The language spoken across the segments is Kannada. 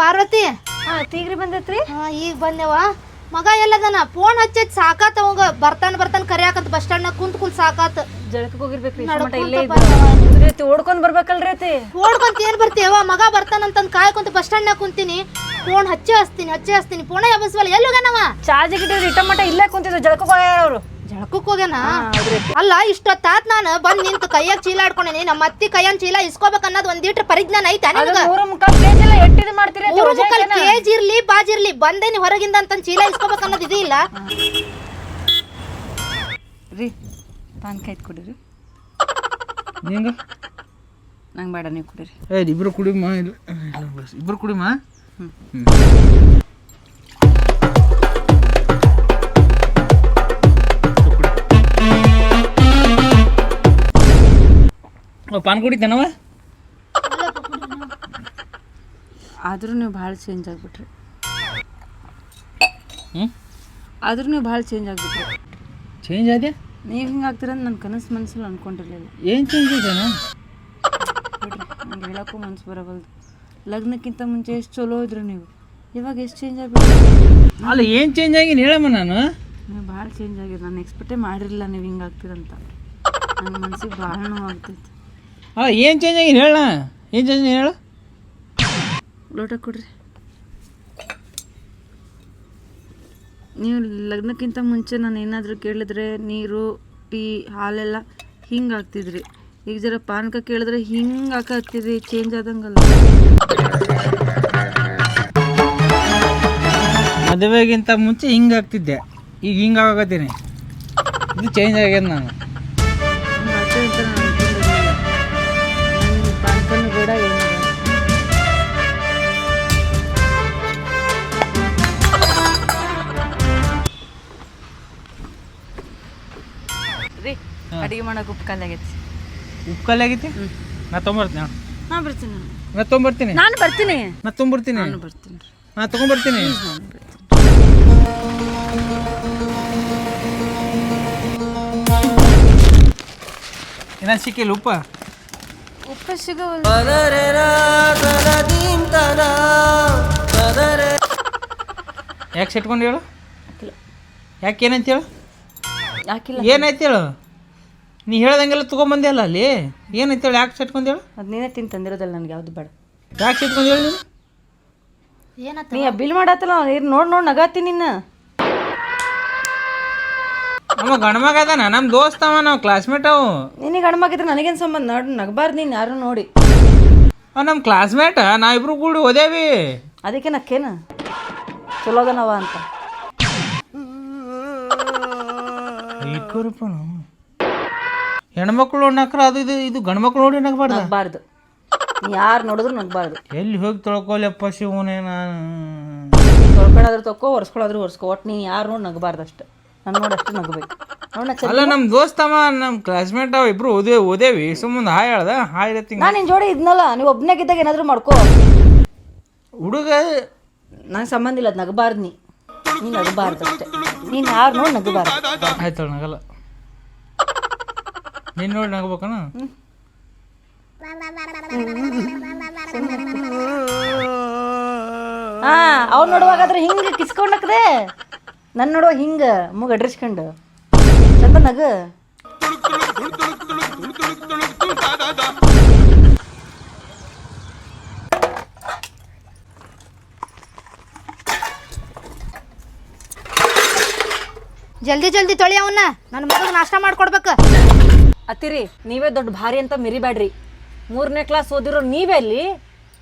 ಪಾರ್ವತಿ. ಹಾ ತೀಗ್ರಿ ಬಂದೈತ್ರಿ? ಹಾ ಈಗ ಬಂದೆವ. ಮಗ ಎಲ್ಲದನ? ಫೋನ್ ಹಚ್ಚೈತ್ ಸಾಕಾತ ಅವಂಗ. ಬರ್ತಾನ ಬರ್ತಾನ ಕರಿಯಾಕಂತ ಬಸ್ ಸ್ಟ್ಯಾಂಡ್ ಕುಂತ್ ಕುಂತ್ ಸಾಕಾತ. ಜಳಕಕ್ಕೆ ಹೋಗಿರ್ಬೇಕ್ರಿ ಇಷ್ಟ್ ಮಟ ಇಲ್ಲೇ. ಇದ್ರಿ ಓಡ್ಕೊಂಡ್ ಬರ್ಬೇಕಲ್ರಿ ಐತಿ ಓಡ್ಕೊಂತ ಏನ್ ಬರ್ತೀವ ಮಗ ಬರ್ತಾನಂತಂದ್ ಕಾಯ್ಕೊಂತ ಬಸ್ ಸ್ಟ್ಯಾಂಡ್ ಕುಂತೀನಿ. ಫೋನ್ ಹಚ್ಚಿ ಹಚ್ತೀನಿ ಹಚ್ಚಿ ಹಚ್ತೀನಿ. ಫೋನ ಎಬ್ಬಸ್ವಲ್ಲ. ಎಲ್ಲಿ ಹೋಗ್ಯಾನವ? ಚಾರ್ಜ್ ಇಟ್ಟಿದ್ರಿ ಇಟ್ಟ ಮಟ ಇಲ್ಲೇ ಕುಂತಿದ್ರು ಜಳಕಕ್ಕೆ ಹೋಗ್ಯಾರ ಅವ್ರು. ಜಳಕಕ್ ಹೋಗ್ಯಾನ ಅಲ್ಲ ಇಷ್ಟೊತ್ತಾತ್ ನಾನು ಬಂದ್ ನಿಂತು ಕೈಯಾಗ ಚೀಲ ಆಡ್ಕೊಂಡೇನಿ. ನಮ್ಮ ಅತ್ತಿ ಕೈಯನ್ ಚೀಲ ಇಸ್ಕೋಬೇಕು ಅನ್ನೋದು ಒಂದೀಟ್ರ ಪರಿಜ್ಞಾನ ಐತೆ ಅದು ನಿನಗ ಮೂರು ಮುಕ್ಕಾಲ್ ಕೆಜಿ ಇರ್ಲಿ ಕೆಜಿ ಇರ್ಲಿ ಬಾಜಿರ್ಲಿ ಬಂದೇನಿ ಹೊರಗಿಂದ ಅಂತ ಚೀಲ ಇಸ್ಕೋಬೇಕು ಅನ್ನೋದು ಇದಿಲ್ಲ ಇಲ್ಲ. ರೀ ಪಾನ್ ಕಾಯ್ದು ಕುಡೀರಿ. ನಿಂಗ ನಂಗೆ ಬೇಡ ನೀವು ಕುಡೀರಿ. ಏ ಇಬ್ರು ಕುಡಿಮಾ ಇಲ್ಲ ಕುಡಿಮಾ ಇಬ್ರು ಕುಡಿಮ? ಪಾನ್ ಕುಡಿತೇನವ ಆದರೂ ನೀವು ಭಾಳ ಚೇಂಜ್ ಆಗ್ಬಿಟ್ರಿ. ಹ್ಞೂ ಆದರೂ ನೀವು ಭಾಳ ಚೇಂಜ್ ಆಗ್ಬಿಟ್ರಿ. ಚೇಂಜ್ ಆದ್ಯಾ? ನೀವು ಹಿಂಗೆ ಆಗ್ತೀರಂತ ನನ್ನ ಕನಸು ಮನಸ್ಸಲ್ಲಿ ಅನ್ಕೊಂಡಿರ್ಲಿಲ್ಲ. ಏನು ಚೇಂಜ್ ಇದೆಯಾ ನಂಗೆ ಹೇಳೋಕ್ಕೂ ಮನ್ಸು ಬರಬಲ್ದು ಲಗ್ನಕ್ಕಿಂತ ಮುಂಚೆ ಎಷ್ಟು ಚಲೋ ಇದ್ರು ನೀವು? ಇವಾಗ ಎಷ್ಟು ಚೇಂಜ್ ಆಗ್ಬಿಟ್ರಿ? ಅಲ್ಲ ಏನು ಚೇಂಜ್ ಆಗಿನ ಹೇಳಮ್ಮ ನಾನು. ನೀವು ಭಾಳ ಚೇಂಜ್ ಆಗಿದೆ ನಾನು ಎಕ್ಸ್ಪೆಕ್ಟೇ ಮಾಡಿರಲಿಲ್ಲ ನೀವು ಹಿಂಗೆ ಆಗ್ತೀರಂತ ನನ್ನ ಮನಸ್ಸಿಗೆ ಭಾಳ ನೋವಾಗ್ತೈತಿ ಅಲ್ಲ ಏನು ಚೇಂಜ್ ಆಗಿದೆ ಹೇಳ ಏನು ಚೇಂಜ್ ಹೇಳು. ಲೋಟ ಕೊಡ್ರಿ. ನೀವು ಲಗ್ನಕ್ಕಿಂತ ಮುಂಚೆ ನಾನು ಏನಾದರೂ ಕೇಳಿದ್ರೆ ನೀರು ಟೀ ಹಾಲೆಲ್ಲ ಹಿಂಗೆ ಆಗ್ತಿದ್ರಿ ಈಗ ಜರ ಪಾನಕ ಕೇಳಿದ್ರೆ ಹಿಂಗೆ ಹಾಕ್ತಿದ್ರಿ ಚೇಂಜ್ ಆದಂಗಲ್ಲ. ಮದುವೆಗಿಂತ ಮುಂಚೆ ಹಿಂಗೆ ಆಗ್ತಿದ್ದೆ ಈಗ ಹಿಂಗೆ ಆಗತ್ತೀನಿ ಇದು ಚೇಂಜ್ ಆಗ್ಯದ ನಾನು. ಅಡಿಗೆ ಮಾಡೋಕೆ ಉಪ್ಪು ಖಾಲಿ ಆಗೈತಿ. ಉಪ್ಪು ಖಾಲಿ ಆಗೈತಿ ನಾ ತೊಗೊಂಬರ್ತೀನಿ. ನಾನು ಬರ್ತೀನಿ. ನಾ ತೊಗೊಂಬರ್ತೀನಿ. ನಾನು ಬರ್ತೀನಿ. ನಾ ತೊಗೊಂಬರ್ತೀನಿ. ನಾನು ಬರ್ತೀನಿ. ನಾ ತೊಗೊಂಬರ್ತೀನಿ. ಏನ ಸಿಕ್ಕಿಲ್ಲ ಉಪ್ಪ? ಉಪ್ಪು ಸಿಗವಲ್ಲ ಯಾಕೆ ಸಿಟ್ಕೊಂಡು ಹೇಳು? ಯಾಕೆ ಏನಂತ ಹೇಳು? ಏನಾಯ್ತು ಹೇಳು? ನೀ ಹೇಳ್ದಂಗೆಲ್ಲ ತೊಗೊಂಬಂದೆ ಅಲ್ಲ? ಅಲ್ಲಿ ಏನೈತೆ ಹೇಳಿ ಯಾಕೆ ಸೆಟ್ಕೊಂಡು ಹೇಳು? ಅದು ನೀನೇ ತಿಂದು ತಂದಿರೋದಲ್ಲ ನನಗೆ ಯಾವ್ದು ಬೇಡ. ಯಾಕೆ ಸಿಟ್ಕೊಂಡು ಹೇಳು ನೀನು? ಏನತ್ತ ನೀ ಬಿಲ್ ಮಾಡತ್ತಲ್ಲ ನೀರು ನೋಡಿ ನೋಡಿ ನಗಾತಿ ನಿನ್ನ. ನಮ್ಮ ಗಂಡ್ಮಗ ಅದಾನ ನಮ್ಮ ದೋಸ್ತ ಅವ ನಾವು ಕ್ಲಾಸ್ಮೇಟ್ ಅವು. ನಿನಗೆ ಗಣಮಗಿದ್ರೆ ನನಗೇನು ಸಂಬಂಧ? ನೋಡಿ ನಗಬಾರ್ದು ನೀನು ಯಾರು ನೋಡಿ. ಅವ ನಮ್ಮ ಕ್ಲಾಸ್ಮೇಟ ಇಬ್ರು ಕೂಡಿ ಓದೇವಿ ಅದಕ್ಕೆ ನಕ್ಕೇನ? ಚಲೋ ಅದನವ ಅಂತ. ಈ ನಾವು ಹೆಣ್ಮಕ್ಳು ನಕ್ರ ಅದು ಇದು ಇದು ಗಂಡ್ಮಕ್ಳು ನೋಡಿ ನಗಬಾರ್ದ? ನಗಬಾರ್ದು. ಯಾರು ನೋಡಿದ್ರು ನಗಬಾರ್ದು. ಎಲ್ಲಿ ಹೋಗಿ ತೊಳ್ಕೊಲ್ಲಪ್ಪ ಶಿವನೇ ನಾನು? ತೊಳ್ಕೊಳ್ಳೋದ್ರ ತಕ್ಕೋ ಒರೆಸ್ಕೊಳ್ಳೋದ್ರು ಒರೆಸ್ಕೊ. ಒಟ್ಟು ನೀನು ಯಾರು ನೋಡಿ ನಗಬಾರ್ದು ಅಷ್ಟೆ. ನಾನು ನೋಡಿ ಅಷ್ಟು ನಗಬೇಕು. ಅಲ್ಲ ನಮ್ಮ ದೋಸ್ತಮ್ಮ ನಮ್ಮ ಕ್ಲಾಸ್ಮೇಟ್ ಅವ ಇಬ್ರು ಓದೇ ಓದೇವಿ. ಸುಮ್ಮನೆ ಹಾಯ್ ಹೇಳ್ದ. ಹಾಯ್ ರತ್ತಿ ನಾನು ನಿನ್ನ ಜೋಡಿ ಇದ್ನಲ್ಲ ನೀವು ಒಬ್ಬನಾಗಿದ್ದಾಗ ಏನಾದರೂ ಮಾಡ್ಕೋ. ಹುಡುಗ ನಂಗೆ ಸಂಬಂಧ ಇಲ್ಲ ಅದು ನಗಬಾರ್ದು ನೀ. ನೀನು ನಗಬಾರ್ದು ಅಷ್ಟೇ. ನೀನು ಯಾರು ನೋಡಿ ನಗಬಾರ್ದು. ಆಯ್ತು ನಗಲ್ಲ. ನೀನು ನೋಡಿ ನಗಬೇಕನ ಹಾ ನೋಡುವಾಗ ನೋಡುವಾಗಾದ್ರೆ ಹಿಂಗ ಕಿಸ್ಕೊಂಡಕ್ದೆ? ನನ್ನ ನೋಡುವ ಹಿಂಗ, ಮುಗ ಅಡ್ರಿಸ್ಕೊಂಡು. ಚಂದ ನಗ. ಜಲ್ದಿ ಜಲ್ದಿ ತೊಳಿ ಅವನ್ನ ನನ್ನ ಮಗಗೆ ನಾಷ್ಟ ಮಾಡ್ಕೊಡ್ಬೇಕು. ಅತಿರಿ ನೀವೇ ದೊಡ್ಡ ಭಾರಿ ಅಂತ ಮಿರಿಬೇಡ್ರಿ ಮೂರನೇ ಕ್ಲಾಸ್ ಓದಿರೋ ನೀವೇ ಅಲ್ಲಿ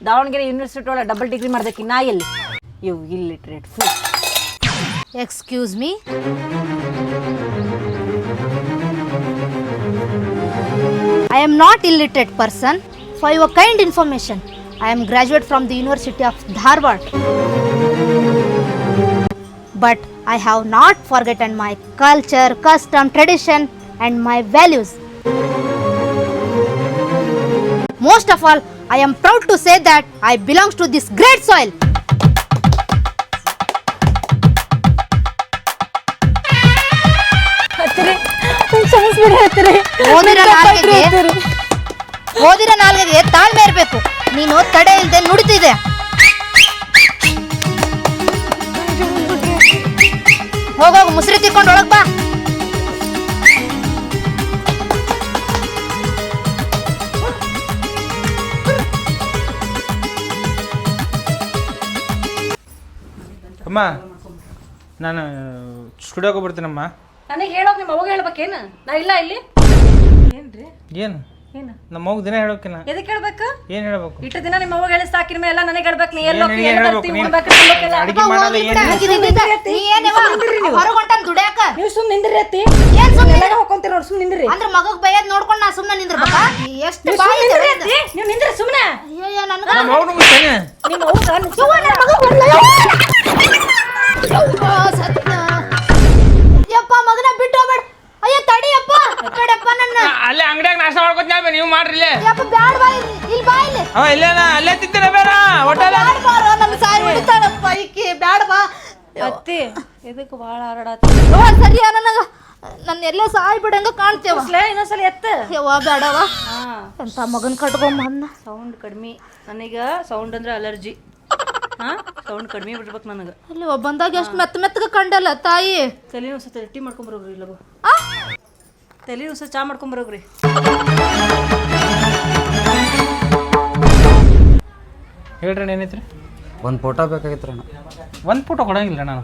ದಾವಣಗೆರೆ ಯೂನಿವರ್ಸಿಟಿ ಒಳಗೆ ಡಬಲ್ ಡಿಗ್ರಿ ಮಾಡ್ದಕ್ಕೆ ನಾ ಇಲ್ಲಿ you illiterate full excuse me I am not illiterate person for your kind information I am graduate from the university of Dharwad but I have not forgotten my culture custom tradition and my values Most of all, I am proud to say that I belongs to this great soil. ಓದಿರ ನಾಲ್ಗೆ ತಾಳ್ಮೆ ಇರಬೇಕು ನೀನು ತಡೆ ಇಲ್ಲದೆ ನುಡಿತಿದೆ ಹೋಗೋ ಮುಸುರಿ ತಿಕ್ಕೊಂಡು ಒಳಗ್ ಬಾ ಅಮ್ಮ ನಾನು ಸ್ಟುಡಿಯೋಗೆ ಬರ್ತೀನಮ್ಮ. ನನಗೆ ಹೇಳೋಕೆ ನಿಮ್ಮ ಅವಾಗ ಹೇಳ್ಬೇಕೇನು ನಾ ಇಲ್ಲ ಇಲ್ಲಿ. ಏನು ರೀ ಏನು? ಏನು? ನಮ್ಮ ಮಗು ದಿನ ಹೇಳೋಕಿನ ಎದಕ್ಕೆ ಹೇಳ್ಬೇಕು? ಏನು ಹೇಳ್ಬೇಕು? ಇಟ್ಟು ದಿನ ನಿಮ್ಮ ಅವಾಗ ಹೇಳಿ ಸಾಕಿನ ಮೇಲೆ ಎಲ್ಲ ನನಗೆ ಹೇಳ್ಬೇಕು. ನೀ ಎಲ್ಲ ಏನ್ ಹೇಳ್ಬೇಕು? ನೀನು? ಅಡಿಗೆ ಮಾಡಲ್ಲ ಏನು ನೀ ಏನೇವ ಹೊರಗ್ ಹೊಂಟಾನ್ ದುಡ್ಯಾಕ? ನೀವು ಸುಮ್ ನಿಂದ್ರಿ ಅತ್ತಿ. ಏನ್ ಸುಮ್ನೆ? ಎಲ್ಲ ಹೋಗ್ಕೊಂತೀರ ನೋಡಿ ಸುಮ್ ನಿಂದ್ರಿ. ಅಂದ್ರ ಮಗಗ್ ಬೈಯದ್ ನೋಡ್ಕೊಂಡ್ ನಾ ಸುಮ್ನೆ ನಿಂದ್ರಬೇಕಾ? ಎಷ್ಟು ಬಾಯಿ ಇದೆ ನಿಂದ್ರಿ. ಅತ್ತಿ. ನೀವು ನಿಂದ್ರಿ ಸುಮ್ನೆ. ಅಯ್ಯಯ್ಯ, ನನಗೆ ನಮ್ಮ ಮಗು ಮುಗ್ಸೇನೆ ನಿಮ್ಮ ಅವ್ವ. ಯವ್ವ, ಸತ್ಯ. ಯಪ್ಪ ಮಗನ ಬಿಟ್ಟು ಹೋಗ್ಬೇಡ. ಅಯ್ಯ ತಡಿಯಪ್ಪ. ತಡಿಯಪ್ಪ ನನ್ನ. ಅಲ್ಲೇ ಅಂಗಡಿಯಾಗ ನಾಷ್ಟ ಮಾಡ್ಕೊತೀನಿ ನೀವು ಮಾಡ್ರಿ ಇಲ್ಲೇ. ಯಪ್ಪ ಬ್ಯಾಡ ಬಾ ಇಲ್ಲಿ ಇಲ್ಲಿ ಬಾ ಇಲ್ಲಿ. ಅವ ಇಲ್ಲೇನ ಅಲ್ಲೇ ತಿಂತೀರ ಬೇಡ ಹೋಟೆಲ್. ಬ್ಯಾಡ ಬಾ ನಮ್ಮ ಸಾಯಿ ಹೊಡಿತಾಳಪ್ಪ ಈಕಿ ಬ್ಯಾಡ ಬಾ. ಅತ್ತಿ ಇದಕ್ಕೆ ಭಾಳ ಹಾರಾಡತ್ತಿ ಯವ್ವ ಸರಿಯಾ ನನಗ ನನ್ನ ಎಲ್ಲ ಸಾಯಿ ಬಿಡಂಗ ಕಾಣ್ತೇವ. ಇನ್ನೊಂದ್ಸಲ ಎತ್ತ. ಯವ್ವ ಬ್ಯಾಡವ ಹಾ. ಎಂತ ಮಗನ್ ಕಟ್ಕೊಂಬಂದ ಸೌಂಡ್ ಕಡಿಮೆ. ನನಗೆ ಸೌಂಡ್ ಅಂದ್ರೆ ಅಲರ್ಜಿ. ಹಾ? ಸೌಂಡ್ ಕಡಿಮೆ ಬಿಡ್ಬೇಕು ನನಗೆ. ಅಲ್ಲಿ ಒಬ್ಬ ಬಂದಾಗ ಎಷ್ಟು ಮೆತ್ತ ಮೆತ್ತಗ ಕಂಡಲ್ಲ ತಾಯಿ? ತಲೆ ನುಸ ಟೀ ಮಾಡ್ಕೊಂಬರೋಗ್ರಿ ಇಲ್ಲ ಆ? ತಲೆ ನುಸ ಚಾ ಮಾಡ್ಕೊಂಬರೋಗ್ರಿ ಹೇಳ್ರಿ ಏನೈತ್ರಿ? ಒಂದು ಫೋಟೋ ಬೇಕಾಗಿತ್ತು ಅಣ್ಣ. ಒಂದು ಫೋಟೋ ಕೊಡಂಗಿಲ್ಲ ನಾನು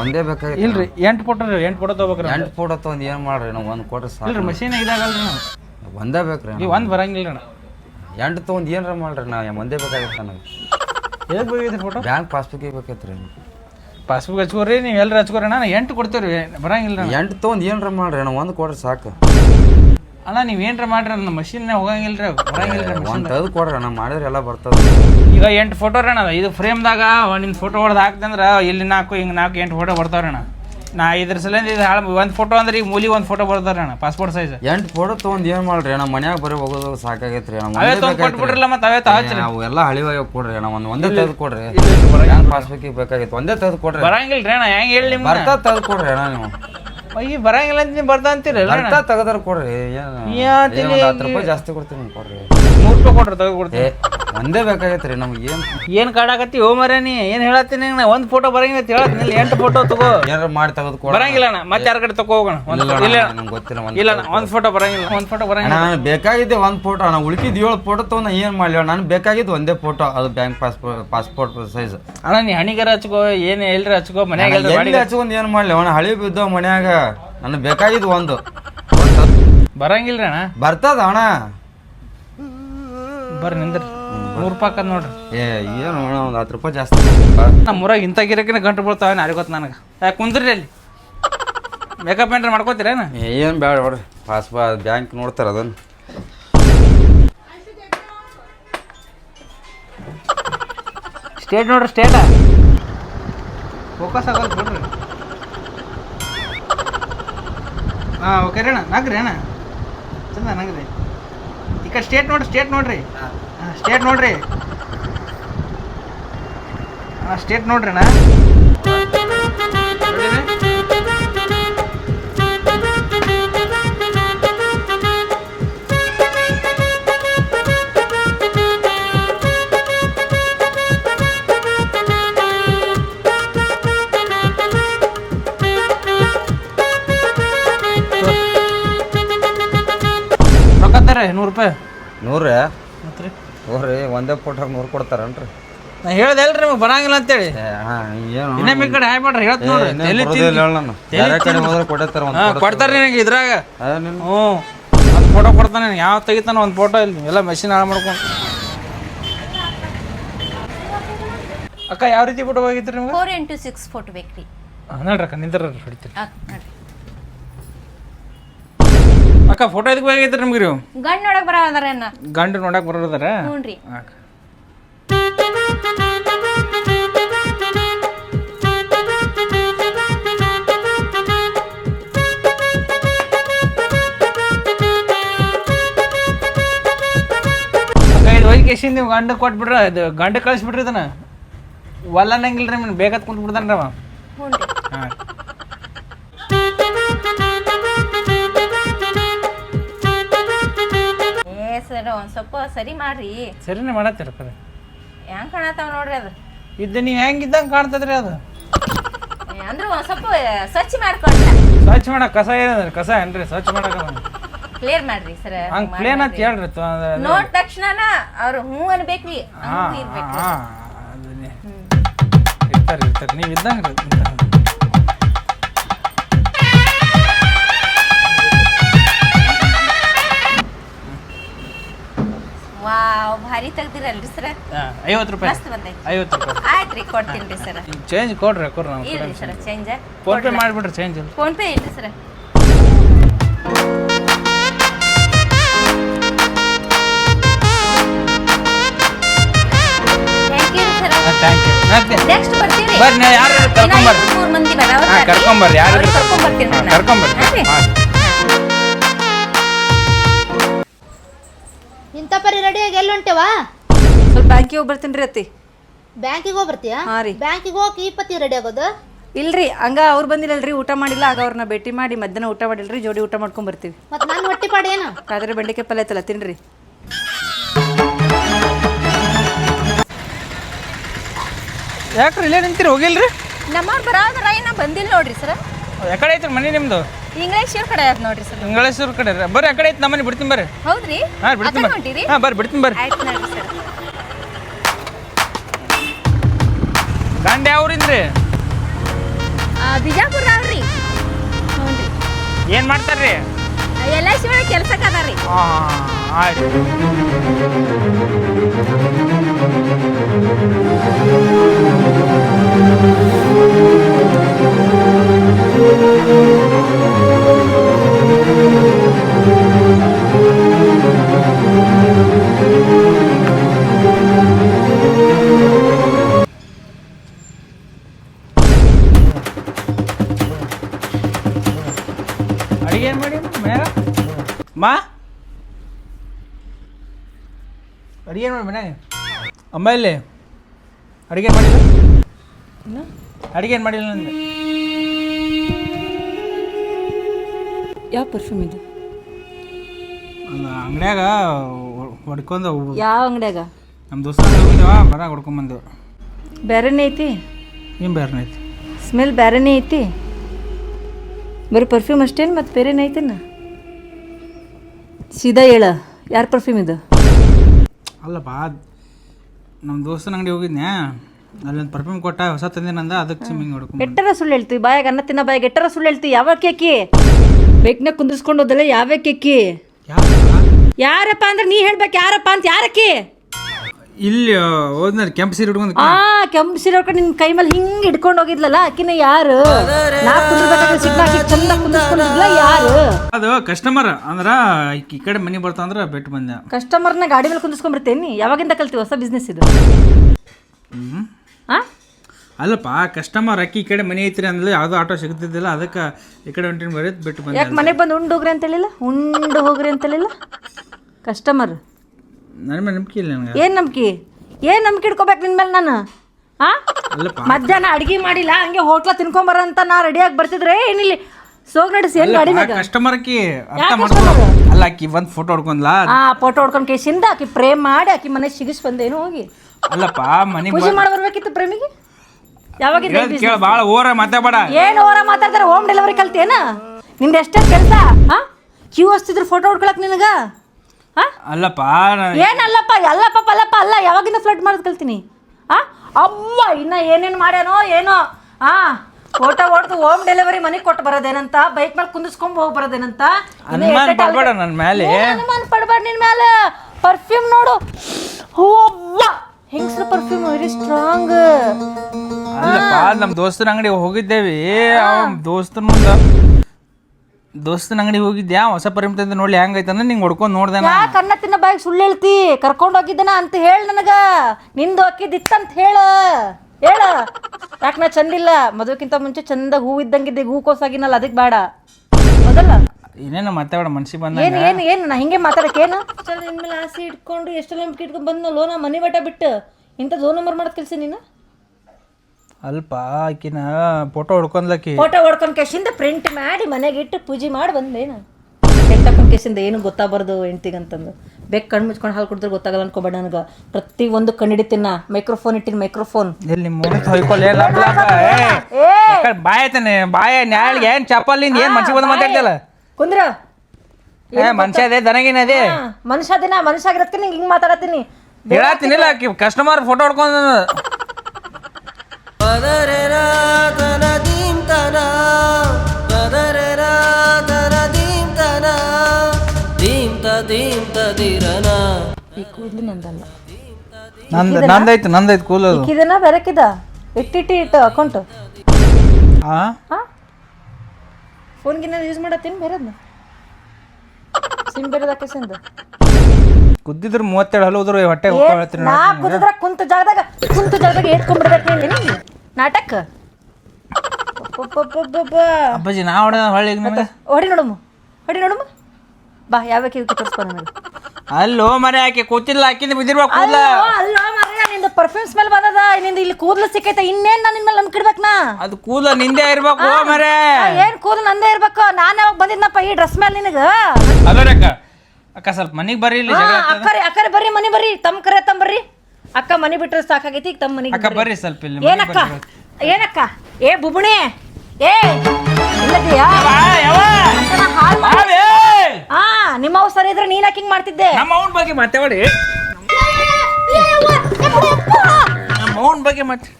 ಒಂದೇ ಬೇಕಾಗಿತ್ತು ಇಲ್ರಿ ಎಂಟು ಫೋಟೋ ರೀ ಎಂಟು ಫೋಟೋ ತೊಗೋಬೇಕ್ರಿ ಎಂಟು ಫೋಟೋ ತೊಗೊಂಡು ಏನು ಮಾಡ್ರಿ ನಾವು ಒಂದು ಕೊಟ್ರೆ ಸಾಕು. ಇಲ್ರಿ ಮಷೀನ್ ಇದಾಗಲ್ರಿ ನಾವು ಒಂದೇ ಬೇಕ್ರಿ ನೀವು ಒಂದು ಬರಂಗಿಲ್ಲ ಅಣ್ಣ. ಎಂಟು ತೊಗೊಂಡು ಏನಾರ ಮಾಡ್ರಿ ನಾ ಒಂದೇ ಬೇಕಾಗಿತ್ತು ನನಗೆ ಬೇಕಾಗಿತ್ತು ಫೋಟೋ ಬ್ಯಾಂಕ್ ಪಾಸ್ಬುಕ್ ಬೇಕೈತೆ ರೀ. ಪಾಸ್ಬುಕ್ ಹಚ್ಕೋರಿ ನೀವು ಎಲ್ಲರೂ ಹಚ್ಕೋರಿ ನಾನು ಎಂಟು ಕೊಡ್ತೀವಿ ರೀ ಬರಂಗಿಲ್ಲ ಅಣ್ಣ ಎಂಟು ತೊಗೊಂಡು ಏನ್ರ ಮಾಡ್ರಿ ಅಣ್ಣ ಒಂದು ಕೊಡ್ರಿ ಸಾಕು. ಅಣ್ಣ ನೀವು ಏನ್ರ ಮಾಡ್ರಿ ನನ್ನ ಮಷಿನ್ ಹೋಗಂಗಿಲ್ಲ ರೀ ಬರಂಗಿಲ್ಲ ರೀ ಒಂದು ತೆಗೆದು ಕೊಡ್ರಿ ಅಣ್ಣ ಮಾಡಿದ್ರೆ ಎಲ್ಲ ಬರ್ತದೆ. ಈಗ ಎಂಟು ಫೋಟೋ ರೀ ಅಣ್ಣ ಇದು ಫ್ರೇಮ್ದಾಗ ನಿನ್ನ ಫೋಟೋ ಹೊಡೆದು ಹಾಕ್ತಂದ್ರೆ ಇಲ್ಲಿ ನಾಲ್ಕು ಹಿಂಗೆ ನಾಲ್ಕು ಎಂಟು ಫೋಟೋ ಬರ್ತಾವ್ರಿ ಅಣ್ಣ. ನಾ ಇದ್ರ ಸಲಿಂದ ಇದು ಹಾಳು ಒಂದು ಫೋಟೋ ಅಂದ್ರೆ ಈಗ ಮೂಲಿ ಒಂದು ಫೋಟೋ ಬರ್ತಾರೆ ಅಣ್ಣ ಪಾಸ್ಪೋರ್ಟ್ ಸೈಜ್ ಎಂಟು ಫೋಟೋ ತೊಗೊಂಡು ಏನು ಮಾಡ್ರಿ ಅಣ್ಣ? ಮನ್ಯಾಗ ಬರೀ ಹೋಗೋದು ಸಾಕಾಗೈತೆ ರೀ ಅಣ್ಣ. ಅವೇ ತೊಗೊಂಡು ಕೊಟ್ಬಿಡ್ರಲ್ಲ ಮತ್ತೆ ಅವೇ ತಾವಚ್ರಿ ನಾವು ಎಲ್ಲ ಹಳಿವಾಗ ಕೊಡ್ರಿ ಅಣ್ಣ. ಒಂದು ಒಂದೇ ತೆಗೆದು ಕೊಡ್ರಿ. ಬ್ಯಾಂಕ್ ಪಾಸ್ಬುಕ್ ಬೇಕಾಗಿತ್ತು? ಒಂದೇ ತೆಗೆದು ಕೊಡ್ರಿ. ಬರಂಗಿಲ್ಲ ರೀ ಅಣ್ಣ. ಹೆಂಗೆ ಹೇಳಿ ನಿಮ್ಗೆ ಬರ್ತಾ ತೆಗೆದು ಕೊಡ್ರಿ ಅಣ್ಣ ನೀವು. ಅಯ್ಯ ಬರಂಗಿಲ್ಲ ಅಂತ ನೀವು ಬರ್ತಾ ಅಂತೀರಲ್ಲ ಅಣ್ಣ ತೆಗದಾರ ಕೊಡ್ರಿ. ಏನು? ಹತ್ತು ರೂಪಾಯಿ ಜಾಸ್ತಿ ಕೊಡ್ತೀನಿ ಕೊಡ್ರಿ. ನೂರು ರೂಪಾಯಿ ಕೊಡ್ರಿ ತೆಗೆದು ಕೊಡ್ತೀನಿ. ಒಂದೇ ಬೇಕಾಗೈತೆ ರೀ ನಮ್ಗೆ ಏನು ಏನು ಕಾಡಾಕತ್ತಿ ಓ ಮರ ನೀ ಏನು ಹೇಳತ್ತೀನಿ ನಾ ಒಂದು ಫೋಟೋ ಬರಂಗಿಲ್ಲ ಅಂತ ಹೇಳತ್ತೀನಿ. ಎಂಟು ಫೋಟೋ ತಗೋ. ಏನಾರ ಮಾಡಿ ತೆಗೆದು ಕೊಡ ಬರಂಗಿಲ್ಲ ಅಣ್ಣ. ಮತ್ತೆ ಯಾರ ಕಡೆ ತಗೋ ಹೋಗೋಣ? ಒಂದ್ ಇಲ್ಲ. ಗೊತ್ತಿಲ್ಲ ಒಂದ್ ಇಲ್ಲ ಅಣ್ಣ ಒಂದು ಫೋಟೋ ಬರಂಗಿಲ್ಲ. ಒಂದು ಫೋಟೋ ಬರಂಗಿಲ್ಲ. ನಾನು ಬೇಕಾಗಿದ್ದೆ ಒಂದು ಫೋಟೋ ಅಣ್ಣ ಉಳ್ಕಿದ್ ಏಳು ಫೋಟೋ ತೊಗೊಂಡು ಏನು ಮಾಡಲಿ? ನಾನು ಬೇಕಾಗಿದ್ದು ಒಂದೇ ಫೋಟೋ ಅದು ಬ್ಯಾಂಕ್ ಪಾಸ್ಪೋರ್ಟ್ ಪಾಸ್ಪೋರ್ಟ್ ಸೈಜ್ ಅಣ್ಣ ನೀ ಹಣಿಗಾರ ಹಚ್ಕೋ ಏನು ಎಲ್ರಿ ಹಚ್ಕೋ ಮನ್ಯಾಗ ಎಲ್ರಿ ಎಲ್ಲಿ ಹಚ್ಕೊಂಡ್ ಏನು ಮಾಡಲಿ? ಅವನ ಹಳಿ ಬಿದ್ದವ ಮನ್ಯಾಗ ನನಗೆ ಬೇಕಾಗಿದ್ದು ಒಂದು. ಬರಂಗಿಲ್ಲ ಅಣ್ಣ. ಬರ್ತದ ಅಣ್ಣ. ಬರ್ರಿ ನಿಂದ್ರಿ. ನೂರು ರೂಪಾಯಿ ನೋಡ್ರಿ. ಏ ಏನು ಅಣ್ಣ ಒಂದು ಹತ್ತು ರೂಪಾಯಿ ಜಾಸ್ತಿ ನಮ್ಮ ಊರಾಗ ಇಂಥ ಗಿರಕಿನ ಗಂಟು ಬೀಳ್ತಾವೆ ಯಾರಿಗೆ ಗೊತ್ತು ನನಗೆ? ಯಾಕೆ ಕುಂದ್ರಿ ಅಲ್ಲಿ. ಮೇಕಪ್ ಏನ್ರ ಮಾಡ್ಕೋತೀರೇನ ಏನು? ಬೇಡ ನೋಡ್ರಿ. ಪಾಸ್ಪಾ ಬ್ಯಾಂಕ್ ನೋಡ್ತಾರ ಅದನ್ನು. ಸ್ಟೇಟ್ ನೋಡ್ರಿ ಸ್ಟೇಟ ಫೋಕಸ್ ಆಗಲ್ಲ ನೋಡ್ರಿ ಹಾಂ ಓಕೆ ರೀ ಅಣ್ಣ. ನಾಲ್ಕು ಅಣ್ಣ. ಚಂದ ನಂಗ್ರಿ. ಈ ಕಡೆ ಸ್ಟೇಟ್ ನೋಡ್ರಿ ಸ್ಟೇಟ್ ನೋಡ್ರಿ. ಹಾಂ. ಸ್ಟೇಟ್ ನೋಡ್ರಿ. ಹಾಂ ಸ್ಟೇಟ್ ನೋಡ್ರಿ ಅಣ್ಣ ನೂರು ರೂಪಾಯಿ. ನೂರ್ರಿ? ಮತ್ತೆ ರೀ ನೋಡ್ರಿ ಒಂದೇ ಫೋಟೋಗೆ ನೂರು ಕೊಡ್ತಾರನ್ರಿ? ನಾ ಹೇಳ್ದೆ ಅಲ್ರಿ ನಿಮಗೆ ಬರಂಗಿಲ್ಲ ಅಂತೇಳಿ. ಏನು? ಇನ್ನೊಮ್ಮೆ ಈ ಕಡೆ ಹಾಯ್ ಮಾಡ್ರಿ ಹೇಳ್ತ ನೋಡ್ರಿ. ತಲೆ ತಿಂದ್- ನಾನು ತಲೆ ಬೇರೆ ಕಡೆ ತಿಂದ್- ಹೋದ್ರೆ ಕೊಡತ್ತಾರ ಒಂದು ಹಾ, ಕೊಡ್ತಾರೆ ನಿನಗೆ ಇದ್ರಾಗ. ಹ್ಞೂ. ಒಂದು ಫೋಟೋ ಕೊಡ್ತಾನೆ ಯಾವ ತೆಗಿತಾನೆ ಒಂದು ಫೋಟೋ ಇಲ್ಲಿ ಎಲ್ಲ ಮೆಷಿನ್ ಹಾಳು ಮಾಡ್ಕೊಂಡು. ಅಕ್ಕ ಯಾವ ರೀತಿ ಫೋಟೋ ಹೋಗಿದ್ರಿ ನಿಮ್ಗೆ? ಫೋರ್ ಇಂಟು ಸಿಕ್ಸ್ ಫೋಟೋ ಬೇಕ್ರಿ. ನೋಡ್ರಿ ಅಕ್ಕ ನಿಂತರ ಹೊಡಿತೀರಿ. ಆ, ನೋಡ್ರಿ. ಅಕ್ಕ ಫೋಟೋ ಇದಕ್ಕೆ ಬೇಕಾಗಿತ್ತು ನಿಮ್ಗೆ ರೀ ಗಂಡ್ ನೋಡಕ್ ಬರ ಅದಾರೇನ ಗಂಡು ನೋಡಕ್ ಬರೋದಾರ ಹ್ಞೂನ್ರಿ ಅಕ್ಕ ಅಕ್ಕ ಇದು ಹೋಗಿ ಕೇಸಿಂದ ನೀವು ಗಂಡ ಕೊಟ್ಬಿಡ್ರ ಇದು ಗಂಡು ಕಳಿಸ್ಬಿಟ್ರಿ ಇದನ್ನ. ಒಲ್ಲ ಅನ್ನಂಗಿಲ್ಲ ರೀ ಬೇಗ ಬೇಕಾದ್ ರೀ ಅವ. ಹ್ಞೂನ್ರಿ ಹಾಂ ಏ ಒಂದು ಸ್ವಲ್ಪ ಸರಿ ಮಾಡ್ರಿ. ಸರಿನೇ ಮಾಡತ್ತೀರಕ್ಕ ಹೆಂಗ್ ಕಾಣತ್ತಾವ ನೋಡ್ರಿ ಅದು? ಇದು ನೀವು ಹೆಂಗಿದ್ದಂಗೆ ಕಾಣ್ತದ್ರಿ ಅದು? ಅಂದ್ರೆ ಒಂದ್ ಸ್ವಲ್ಪ ಸ್ವಚ್ಛ ಮಾಡ್ಕೊಂಡ ಸ್ವಚ್ಛ ಮಾಡಕ್ ಕಸ ಏನಂದ್ರೆ ಕಸ ಏನ್ರಿ? ಸ್ವಚ್ಛ ಮಾಡಕ್ ಕ್ಲಿಯರ್ ಮಾಡ್ರಿ ಸರ್ ಹಂಗ್ ಕ್ಲೀನ್ ಅಂತ ಹೇಳ್ರಿ ತ- ಅದ- ನೋಡ್ ತಕ್ಷಣನ ಅವ್ರು ಹ್ಞೂ ಅನ್ಬೇಕ್ರಿ ಹಾ ಹಂಗೂ ಇರ್ಬೇಕು ಹಾ ಅದನ್ನೇ ಇರ್ತಾರೆ ಇರ್ತಾರೆ. ನೀವು ಇದ್ದಂಗೆ ಭಾರಿ ತೆಗ್ದಿರಲ್ರಿ ಸರ್? ಐವತ್ತು ರೂಪಾಯಿ. ಮಸ್ತ್ ಬಂದೈತಿ. ಐವತ್ತು ರೂಪಾಯಿ. ಆಯ್ತ್ರಿ ಕೊಡ್ತೀನಿ ಸರ್. ಈಗ ಚೇಂಜ್ ಕೊಡ್ರಿ ಅಕ್ಕೋರ್ ನಾವು ಸರ್ ಚೇಂಜ್ ಫೋನ್ ಪೇ ಮಾಡಿಬಿಡ್ರಿ ಚೇಂಜ್ ಫೋನ್ ಪೇ ಇಲ್ರಿ sir. Thank you sir. Next ಬರ್ತೀನಿ ಬರ್ರಿ ಯಾರು ಕರ್ಕೊಂಬರ್ರಿ? ಮೂರು ಮಂದಿ ಕರ್ಕೊಂಬರ್ರಿ ಯಾರು ಕರ್ಕೊಂಬರ್ತೀನಿ ಕರ್ಕೊಂಬರ್ರಿ. ಹಾಂ. ಇಂಥ ಪರಿ ರೆಡಿಯಾಗಿ ಎಲ್ಲಿ ಹೊಂಟೇವಾ? ಸ್ವಲ್ಪ ಬ್ಯಾಂಕಿಗೆ ಹೋಗಿ ಬರ್ತೀನಿ ರೀ ಅತ್ತಿ. ಬ್ಯಾಂಕಿಗೆ ಹೋಗಿ ಬರ್ತೀಯಾ? ಹಾಂ ರೀ. ಬ್ಯಾಂಕಿಗೆ ಹೋಗಿ ಇಪ್ಪತ್ತಿ ರೆಡಿ ಆಗೋದು? ಇಲ್ರಿ ಹಂಗ ಅವ್ರು ಬಂದಿಲ್ಲಲ್ರಿ ಊಟ ಮಾಡಿಲ್ಲ ಆಗ ಅವ್ರನ್ನ ಭೇಟಿ ಮಾಡಿ ಮಧ್ಯಾಹ್ನ ಊಟ ಮಾಡಿಲ್ರಿ ಜೋಡಿ ಊಟ ಮಾಡ್ಕೊಂಡ್ ಬರ್ತೀವಿ. ಮತ್ತೆ ನಾನು ಹೊಟ್ಟಿ ಪಾಡಿ ಏನು? ಕಾದ್ರೆ ಬೆಂಡೆಕಾಯಿ ಪಲ್ಯ ಐತಲ್ಲ ತಿನ್ರಿ. ಯಾಕ್ರಿ ಇಲ್ಲೇ ನಿಂತಿರಿ ಹೋಗಿಲ್ರಿ? ನಮ್ಮವ್ರು ಬರೋದ್ರ ಏನ ಬಂದಿಲ್ಲ ನೋಡ್ರಿ ಸರ್. ಯಾಕಡೆ ಐತ್ರಿ ಮನೆ ನಿಮ್ದು? ಇಂಗ್ಲೇಶ್ವರ ಕಡೆ ಆಯ್ತು ನೋಡ್ರಿ ಸರ್. ಇಂಗಳೇಶ್ವರ ಕಡೆ ರೀ. ಬರ್ರಿ ಆ ಕಡೆ ಐತಿ ನಮ್ಮನೆ ಬಿಡ್ತೀನಿ ಬರ್ರಿ. ಹೌದ್ರಿ? ಹಾಂ ಬಿಡ್ತೀನಿ ಬರ್ರಿ. ಹಾಂ ಬರ್ರಿ ಬಿಡ್ತೀನಿ ಬರ್ರಿ. ಆಯ್ತು ನೋಡ್ರಿ ಸರ್. ಗಂಡ ಯಾವ್ರಿಂದ್ರಿ? ಬಿಜಾಪುರ ಅವ್ರಿ. ಏನು ಮಾಡ್ತಾರ್ರಿ? ಎಲ್ ಐ ಸಿ ಒಳಗೆ ಕೆಲ್ಸಕ್ಕೆ ಅದಾರಿ ಹಾಂ ಆಯ್ತು ಅಡಿಗೆ ಏನು ಮಾಡಿ ಮನ್ಯಾಗ? ಮಾ? ಅಡಿಗೆ ಏನು ಮಾಡಿ ಮನ್ಯಾಗ ಅಮ್ಮ ಇಲ್ಲಿ ಅಡಿಗೆ ಮಾಡಿಲ್ಲ ಅಡಿಗೆ ಏನು ಮಾಡಿಲ್ಲ ನಂದು? ಯಾವ ಪರ್ಫ್ಯೂಮ್ ಇದು? ಅಂಗಡ್ಯಾಗ ಹೊಡ್ಕೊಂಡು ಯಾವ ಅಂಗಡ್ಯಾಗ? ನಮ್ಮ ದೋಸ್ತ ಹೋಗಿದ್ದೇವ ಬರ ಹೊಡ್ಕೊಂಬಂದು ಬೇರೆನೇ ಐತಿ? ಏನು ಬೇರೆನೇ ಐತಿ. ಸ್ಮೆಲ್ ಬೇರೆನೇ ಐತಿ? ಬರೀ ಪರ್ಫ್ಯೂಮ್ ಅಷ್ಟೇನು ಮತ್ತು ಬೇರೆ ಐತೇನ? ಸೀದಾ ಹೇಳ ಯಾರ ಪರ್ಫ್ಯೂಮ್ ಇದು? ಅಲ್ಲಪ್ಪ ನಮ್ಮ ದೋಸ್ತನ ಅಂಗಡಿ ಹೋಗಿದ್ನ್ಯಾ? ಅಲ್ಲೊಂದು ಪರ್ಫ್ಯೂಮ್ ಕೊಟ್ಟ ಹೊಸ ತಂದಿನಂದ ಅದಕ್ಕೆ ಸ್ವಿಮ್ಮಿಂಗ್ ನೋಡ್ಕೊಂಡು ಎಟ್ಟರ ಸುಳ್ಳು ಹೇಳ್ತೀವಿ ಬಾಯಾಗ ಅನ್ನ ತಿನ್ನ ಬಾಯಾಗ ಎಟ್ಟರ ಸುಳ್ಳು ಹೇಳ್ತೀವಿ ಯಾವ ಕೇಕಿ? ಬೇಕ್ನ ಕುಂದಿಸ್ಕೊಂಡು ಹೋದಲ್ಲ ಯಾವ ಕೇಕಿ? ಯಾರಪ್ಪ ಅಂದ್ರೆ ನೀ ಹೇಳ್ಬೇಕು ಯಾರಪ್ಪ ಅಂತ ಯಾರಕ್ಕಿ? ಇಲ್ಲಿ ಹೋದ್ಮೇಲೆ ಕೆಂಪು ಸೀರೆ ಹಿಡ್ಕೊಂಡು ಆ ಕೆಂಪು ಸೀರೆ ಹಾಕೊಂಡು ನಿನ್ ಕೈ ಮೇಲೆ ಹಿಂಗ್ ಹಿಡ್ಕೊಂಡು ಹೋಗಿದ್ಲಲ್ಲ ಆಕಿನ ಯಾರು? ನಾ ಕುಂದ್ರಬೇಕಾದ್ರೆ ಸಿಗ್ನ ಹಾಕಿ ಚಂದ ಕುಂದಿರ್ಸ್ಕೊಂಡಿದ್ಲ ಯಾರು? ಅದು ಕಸ್ಟಮರ್ ಅಂದ್ರ ಈ ಕಡೆ ಮನೆ ಬರ್ತಾ ಅಂದ್ರೆ ಬಿಟ್ಟು ಬಂದೆ. ಕಸ್ಟಮರ್ನ ಗಾಡಿ ಮೇಲೆ ಕುಂದಿರ್ಸ್ಕೊಂಡ್ಬರ್ತೇನಿ ಯಾವಾಗಿಂದ ಕಲ್ತಿ ಹೊಸ ಬಿಸ್ನೆಸ್ ಇದು? ಆ? ಅಲ್ಲಪ್ಪ ಕಸ್ಟಮರ್ ಅಕ್ಕಿ ಈ ಕಡೆ ಮನೆ ಐತ್ರಿ ಅಂದ್ರೆ ಯಾವುದೋ ಆಟೋ ಸಿಗ್ತಿದ್ದಿಲ್ಲ ಅದಕ್ಕೆ ಈ ಕಡೆ ಹೊಂಟಿನ ಬರೀತ್ ಬಿಟ್ಟು ಬಂದೆ ಯಾಕೆ ಮನೆಗೆ ಬಂದು ಉಂಡು ಹೋಗ್ರಿ ಅಂತ ಹೇಳಿಲ್ಲ ಉಂಡು ಹೋಗ್ರಿ ಅಂತ ಹೇಳಿಲ್ಲ ಕಸ್ಟಮರ್ ನನ್ನ ಮೇಲೆ ನಂಬಿಕೆ ಇಲ್ಲ ನನಗೆ. ಏನ್ ನಂಬಿಕೆ? ಏನ್ ನಂಬಿಕೆ ಇಟ್ಕೋಬೇಕು ನಿನ್ ಮೇಲೆ ನಾನು? ಹಾ ಮಧ್ಯಾಹ್ನ ಅಡಿಗೆ ಮಾಡಿಲ್ಲ ಹಂಗೆ ಹೋಟ್ಲ ತಿನ್ಕೊಂಬರ ಅಂತ ನಾ ರೆಡಿಯಾಗಿ ಬರ್ತಿದ್ರೆ ಏನಿಲ್ಲ ಸೋಗ್ ನಡೆಸಿ ಎಲ್ಲ ಗಾಡಿ ಮ್ಯಾಗ ಕಸ್ಟಮರ್ ಕಿ ಅರ್ಥ ಅಲ್ಲ ಆಕಿ ಬಂದು ಫೋಟೋ ಹೊಡ್ಕೊಂಡ್ಲಾ? ಆ ಫೋಟೋ ಹೊಡ್ಕೊಂಡ್ ಕೇಸಿಂದ ಆಕಿ ಪ್ರೇಮ್ ಮಾಡಿ ಆಕಿ ಮನೆ ಸಿಗಿಸ್ ಬಂದೇನು ಹೋಗಿ. ಅಲ್ಲಪ್ಪ ಮನೆ ಪೂಜೆ ಮಾಡಿ ಬರ್ಬೇಕಿತ್ತು ಪ್ರೇಮಿಗೆ? ಯಾವಾಗ ಕೇಳ ಭಾಳ ಓರ ಮಾತಾಡ ಏನು ಓರ ಮಾತಾಡ್ತಾರೆ ಹೋಮ್ ಡೆಲಿವರಿ ಕಲ್ತೇನ? ನಿಂದ ಎಷ್ಟೇ ಕೆಲಸ ಹಾ ಕ್ಯೂ ಹಚ್ತಿದ್ರು ಫೋಟೋ ಹೊಡ್ಕೊಳಕ್ ನಿನಗ? ಹಾ ಅಲ್ಲಪ್ಪ ಏನಲ್ಲಪ್ಪ ಅಲ್ಲಪ್ಪ ಪಲ್ಲಪ್ಪ ಅಲ್ಲ ಯಾವಾಗಿಂದ ಫ್ಲಡ್ ಮಾಡೋದು ಕಲ್ತೀನಿ ಆ ಅವ್ವ ಇನ್ನ ಏನೇನು ಮಾಡ್ಯಾನೋ ಏನೋ ಆ ಫೋಟೋ ಹೊಡೆದು ಹೋಮ್ ಡೆಲಿವರಿ ಮನೆಗೆ ಕೊಟ್ಟು ಬರೋದೇನಂತ ಬೈಕ್ ಮೇಲೆ ಕುಂದಿಸ್ಕೊಂಡ್ ಹೋಗಿ ಬರೋದೇನಂತ ಅನುಮಾನ ಪಡ್ಬೇಡ ನನ್ನ ಮೇಲೆ ಅನುಮಾನ ಪಡ್ಬೇಡ ನಿನ್ ಮೇಲೆ ಪರ್ಫ್ಯೂಮ್ ನೋಡು. ಅವ್ವ ಹೆಂಗಸ್ರ ಪರ್ಫ್ಯೂಮ್ ವೆರಿ ಸ್ಟ್ರಾಂಗ್ ಅಲ್ಲಪ್ಪ ನಮ್ಮ ದೋಸ್ತನ ಅಂಗಡಿ ಹೋಗಿದ್ದೇವಿ. ಅವ್ನ ದೋಸ್ತನ ಮುಂದ ದೋಸ್ತನ ಅಂಗಡಿ ಹೋಗಿದ್ಯಾ? ಹೊಸ ಪರಿಮಿತ ಅಂತ ನೋಡ್ಲಿ ಹೆಂಗೈತೆ ಅಂದ್ರೆ ನಿಂಗೆ ಹೊಡ್ಕೊಂಡು ನೋಡ್ದೆ ನಾ. ಯಾಕೆ ಅನ್ನ ತಿನ್ನ ಬಾಯಿಗೆ ಸುಳ್ಳು ಹೇಳ್ತಿ? ಕರ್ಕೊಂಡು ಹೋಗಿದ್ದನ ಅಂತ ಹೇಳ ನನಗ. ನಿಂದು ಅಕ್ಕಿದಿತ್ತಂತ ಹೇಳ. ಹೇಳ. ಯಾಕೆ ನಾ ಚಂದಿಲ್ಲ ಮದುವೆಕ್ಕಿಂತ ಮುಂಚೆ ಚಂದ ಹೂ ಇದ್ದಂಗಿದ್ದೆ ಹೂ ಕೋಸಾಗಿನಲ್ಲ ಅದಕ್ಕೆ ಬೇಡ. ಮೊದಲ. ಏನೇನು ಮಾತಾಡ ಮನ್ಸಿ ಬಂದ ಏನು ಏನು ಏನು ನಾ ಹಿಂಗೆ ಮಾತಾಡಕ್ಕೆ ಏನು? ನಿನ್ ಮೇಲೆ ಆಸೆ ಇಟ್ಕೊಂಡು ಎಷ್ಟು ನಂಬಿಕೆ ಇಟ್ಕೊಂಡು ಬಂದ್ನಲ್ಲೋ ನಾ ಮನೆ ಬಟ ಬಿಟ್ಟು. ಇಂಥ ಲೋನ್ ನಂಬರ್ ಮಾಡೋದು ಕೆಲಸ ನೀನು. ಅಲ್ಪ ಆಕಿನ ಫೋಟೋ ಹೊಡ್ಕೊಂಡ್ಲಕ್ಕಿ. ಫೋಟೋ ಹೊಡ್ಕೊಂಡ್ ಕೇಸಿಂದ ಪ್ರಿಂಟ್ ಮಾಡಿ ಮನೆಗೆ ಇಟ್ಟು ಪೂಜೆ ಮಾಡಿ ಬಂದೇನು ಹೆಂಡಕ್ಕನ ಕೇಸಿಂದ ಏನು ಗೊತ್ತಾಗಬಾರ್ದು ಹೆಂಡ್ತಿಗಂತಂದು. ಬೇಕು ಕಣ್ಣು ಮುಚ್ಕೊಂಡು ಹಾಲು ಕುಡಿದ್ರೆ ಗೊತ್ತಾಗಲ್ಲ ಅನ್ಕೋಬೇಡ ನನಗೆ. ಪ್ರತಿ ಒಂದು ಕಣ್ಣಿಡಿತೀನ ಮೈಕ್ರೋಫೋನ್ ಇಟ್ಟಿನ ಮೈಕ್ರೋಫೋನ್ ಏ ಯಾಕಡೆ ಬಾಯ್ ನ್ಯಾಳಿಗೆ ಏನ್ ಚಪ್ಪಲಿಂದ ಏನು ಮನ್ಸಿಗೆ ಬಂದು ಮಾತಾಡ್ತಿಲ್ಲ ಕುಂದ್ರ. ಏ ಮನುಷ್ಯ ಅದೇ ದನಗಿನ ಅದೇ. ಮನುಷ್ಯ ದಿನ ಮನುಷ್ಯ ಆಗಿರತ್ಕೆ ನಿಂಗೆ ಹಿಂಗೆ ಮಾತಾಡತ್ತೀನಿ. ಹೇಳತ್ತೀನಿಲ್ಲ ಕಸ್ಟಮರ್ ಫೋಟೋ ಹೊಡ್ಕೊಂಡು ಈ ಕೂದಲು ನಂದಲ್ಲ. ನಂದ ನಂದೈತು ನಂದಾಯ್ತು ಕೂಲದು ಇದನ್ನ ಬೆರಕಿದ? ಇಟ್ಟಿಟ್ಟಿ ಇಟ್ಟು ಅಕೌಂಟ್. ಹಾ ಹಾ ಯೂಸ್ ಮಾಡತ್ತೀನಿ ಬೇರೆದ್ನ? ಸಿಮ್ ಬೇರೆದ ಕೇಸಿಂದ ಕುದ್ದಿದ್ರು ಮೂವತ್ತೇಳು ಹಲೋದ್ರು ಹೊಟ್ಟೆ ಹೇಳ್ತೀನಿ ನಾ ಕುದಿದ್ರ ಕುಂತ ಜಾಗದಾಗ ಕುಂತ ಜಾಗದಾಗ ಏತ್ಕೊಂಡ್ಬಿಡ್ಬೇಕು ಹೇಳಿ ನಾಟಕ. ಅಪ್ಪಾಜಿ ನಾ ಹೊಡೆ ಹೊಳ್ಳಿ ನಿಮಗೆ. ಹೊಡಿ ನೋಡಮ್ಮ ಹೊಡಿ ನೋಡಮ್ಮ. ಬಾ ಯಾವ ಇದಕ್ಕೆ ತೋರಿಸ್ಕೊಂಡು ನನಗೆ. ಅಲ್ಲೋ ಮರೆ ಆಕೆ ಕೂತಿಲ್ಲ ಆಕಿಂದ ಬಿದ್ದಿರ್ಬೇಕು ಕೂದ್ಲ. ಅಲ್ಲೋ ಮರೆ ನಿಂದು ಪರ್ಫ್ಯೂಮ್ ಸ್ಮೆಲ್ ಬಂದದ ನಿಂದು ಇಲ್ಲಿ ಕೂದಲು ಸಿಕ್ಕೈತೆ ಇನ್ನೇನ್ ನಾನು ನಿನ್ನ ಮೇಲೆ ನಂಬಿಕೆ ಇಡ್ಬೇಕು ನಾ? ಅದು ಕೂದಲ ನಿಂದೆ ಇರ್ಬೇಕು ಮರೆ. ಏನು ಕೂದಲು ನಂದೇ ಇರ್ಬೇಕು? ನಾನು ಯಾವಾಗ ಬಂದಿದ್ನಪ್ಪ ಈ ಡ್ರೆಸ್ ಮೇಲೆ ನಿನಗೆ? ಅದರ ಅಕ್ಕ ಸ್ವಲ್ಪ ಮನಿಗೆ ಬರ್ರಿ ಇಲ್ಲಿ ಜಗಳ ಆಗ್ತದ. ಅಕ್ಕರೆ ಅಕ್ಕರೆ ಬರ್ರಿ ಮನೆ ಬರ್ರಿ ತಮ್ಮ ಕರೆ ತಮ್ಮ ಬರ್ರಿ ಅಕ್ಕ ಮನೆ ಬಿಟ್ರೆ ಸಾಕಾಗೈತಿ ಈಗ ತಮ್ಮ ಮನಿಗೆ ಅಕ್ಕ ಬರ್ರಿ. ಸ್ವಲ್ಪ ಇಲ್ಲಿ ಮನೆಗ್ ಏನಕ್ಕ ಬರ್ರಿ. ಏನಕ್ಕ ಏ ಬುಬುಣಿ ಏ ಇಲ್ಲದಿಯಾ ಬಾ, ಯವ್ವ. ಅಕ್ಕನ. ಆ ನಿಮ್ಮ ಅವ್ ಸರಿ ಇದ್ರೆ ನೀನ್ ಹಿಂಗ್ ಮಾಡ್ತಿದ್ದೆ ನಮ್ಮ ಅವನ ಬಗ್ಗೆ ಮಾತಾಡಿ ನಮ್ಮ ಅವನ ಬಗ್ಗೆ ಮಾತಾಡಿ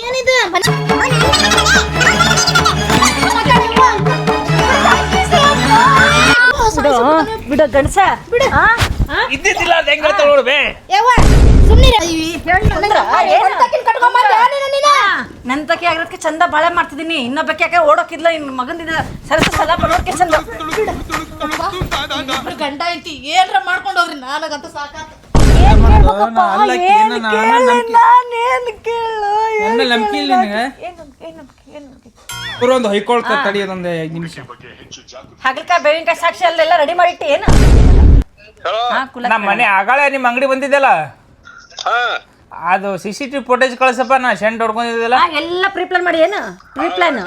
ಏನಿದೆ ಬಿಡು ಬಿಡು. ಗಣಸ ಬಿಡು ಇದ್ದಿದ್ದಿಲ್ಲ ಅದ್ ಹೆಂಗ್ ಹೇಳ್ತಾಳ ನೋಡು ಬೇ. ನಂತಕ್ಕೆ ಆಗಿರೋದಕ್ಕೆ ಚಂದ ಬಾಳೆ ಮಾಡ್ತಿದ್ದೀನಿ. ಇನ್ನೊಬ್ಬಕ್ಕೆ ಯಾಕೆ ಓಡೋಕಿದ್ಲ ಇನ್ ಮಗಂದಿದ ಸರಸ ಸಲ ಬರೋಕೆ ಚಂದ. ಗಂಡ ಐತಿ ಏನ್ರ ಮಾಡ್ಕೊಂಡು ಹೋಗ್ರಿ ನನಗಂತೂ ಸಾಕಾತ. ನಂಬಿಕೆ? ಇಲ್ಲ ನಿನಗೆ? ಹೊಯ್ಕೊಳ್ತ ತಡಿ ಅದೊಂದು ನಿಮಿಷ. ಹಾಗಲ್ಕಾಯಿ ಬೇವಿನಕಾಯಿ ಸಾಕ್ಷಿ ಅಲ್ಲೆಲ್ಲ ರೆಡಿ ಮಾಡಿಟ್ಟಿ ಏನು? ಹಾ ಕುಲ ನಮ್ಮ ಮನೆ ಆಗಳ ನಿಮ್ಮ ಅಂಗಡಿ ಬಂದಿದ್ದಲ್ಲ? ಅದು ಸಿ ಸಿ ಟಿವಿ ಫೋಟೇಜ್ ಕಳಿಸಪ್ಪ ನಾ ಸೆಂಡ್ ಹೊಡ್ಕೊಂಡಿದ್ದಲ್ಲ. ಆ, ಎಲ್ಲ ಪ್ರೀ ಪ್ಲಾನ್ ಮಾಡಿ ಏನು? ಪ್ರೀ ಪ್ಲಾನ್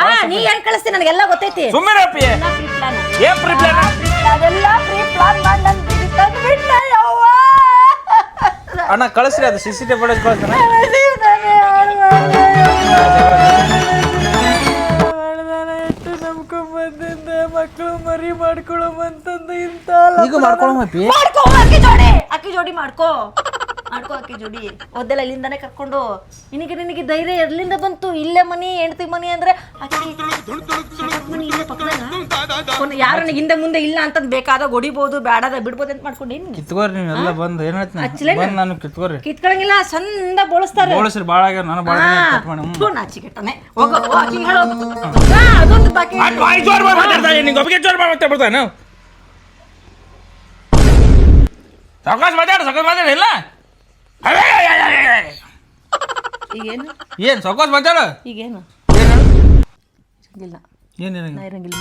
ಆ ನೀ ಏನ್ ಕಳಿಸ್ತೀನಿ ನನಗೆಲ್ಲ ಗೊತ್ತೈತಿ. ಸುಮ್ಮನೆ ಅಪ್ಪಿ. ಪ್ರೀ ಪ್ಲಾನ್ ಏನ್ ಪ್ರಿಪ್ಲೇನ ಅದೆಲ್ಲ ಪ್ರೀ ಪ್ಲಾನ್ ಮಾಡಿ ನನ್ ಬಿಡಿ ತಂದ್ಬಿಟ್ಟ ಯವ್ವ. ಅಣ್ಣ ಕಳಿಸ್ರಿ ಅದು ಸಿ ಸಿ ಟಿವಿ ಫೋಟೇಜ್ ಕಳಿಸ್ತಾನೆ ಮಕ್ಕಳು ಮರಿ ಮಾಡ್ಕೊಳ್ಳೋಮಂತಂದು ಇಂತ ಈಗ ಮಾಡ್ಕೊಳಮಪ್ಪಿ ಮಾಡ್ಕೋ ಅಕ್ಕಿ ಜೋಡಿ. ಅಕ್ಕಿ ಜೋಡಿ ಮಾಡ್ಕೋ. ಮಾಡ್ಕೋ ಹಾಕಿ ಜೋಡಿ. ಒದ್ದೆಲ್ಲ ಇಲ್ಲಿಂದಾನೆ ಕರ್ಕೊಂಡು. ನಿನಗೆ ನಿನಗೆ ಧೈರ್ಯ ಎಲ್ಲಿಂದ ಬಂತು? ಇಲ್ಲೇ ಮನಿ ಹೆಂಡತಿ ಮನಿ ಅಂದ್ರೆ. ಯಾರು ಹಿಂದೆ ಮುಂದೆ ಇಲ್ಲ ಅಂತ ಬೇಕಾದಾಗ ಹೊಡಿಬೋದು ಬೇಡದ ಬಿಡ್ಬೋದು ಅಂತ ಮಾಡ್ಕೊಂಡು ಕಿತ್ಕೋರಿ ನೀವೆಲ್ಲ ಬಂದು ಏನಾಯ್ತು ಹೇಳ್ತೀನಿ? ಬಂದು ನಾನು ಕಿತ್ಕೋರಿ. ಕಿತ್ಕೊಳಂಗಿಲ್ಲ ಚಂದ ಬೋಳಿಸ್ತಾರೆ. ಬೋಳಸ್ರಿ ಭಾಳ ಆಗ್ಯಾವ ನಾನು ಭಾಳ ನಾಚಿಕೆಟ್ಟನೆ ಹೋಗು ಆಕಿಗ್ ಹೇಳು ಅದೊಂದು ಬಾಕಿ. ಜೋರ್ ಮಾಡಿ ಮಾತಾಡ್ತಾನೆ ನಿಂಗೆ ಒಬ್ಬಗೆ ಜೋರ್ ಮಾಡಿ ಮಾತಾಡ್ಬಿಡ್ತಾನೆ ಸಾವಕಾಶ ಮಾತಾಡು ಸಾವಕಾಶ ಮಾತಾಡು ಇಲ್ಲ? ಈಗೇನು? ಏನು ಸಾವಕಾಶ ಮಾತಾಡು. ಈಗೇನು? ಏನು? ಇಲ್ಲ ಏನಿಲ್ಲ ನಾ ಇರಂಗಿಲ್ಲ.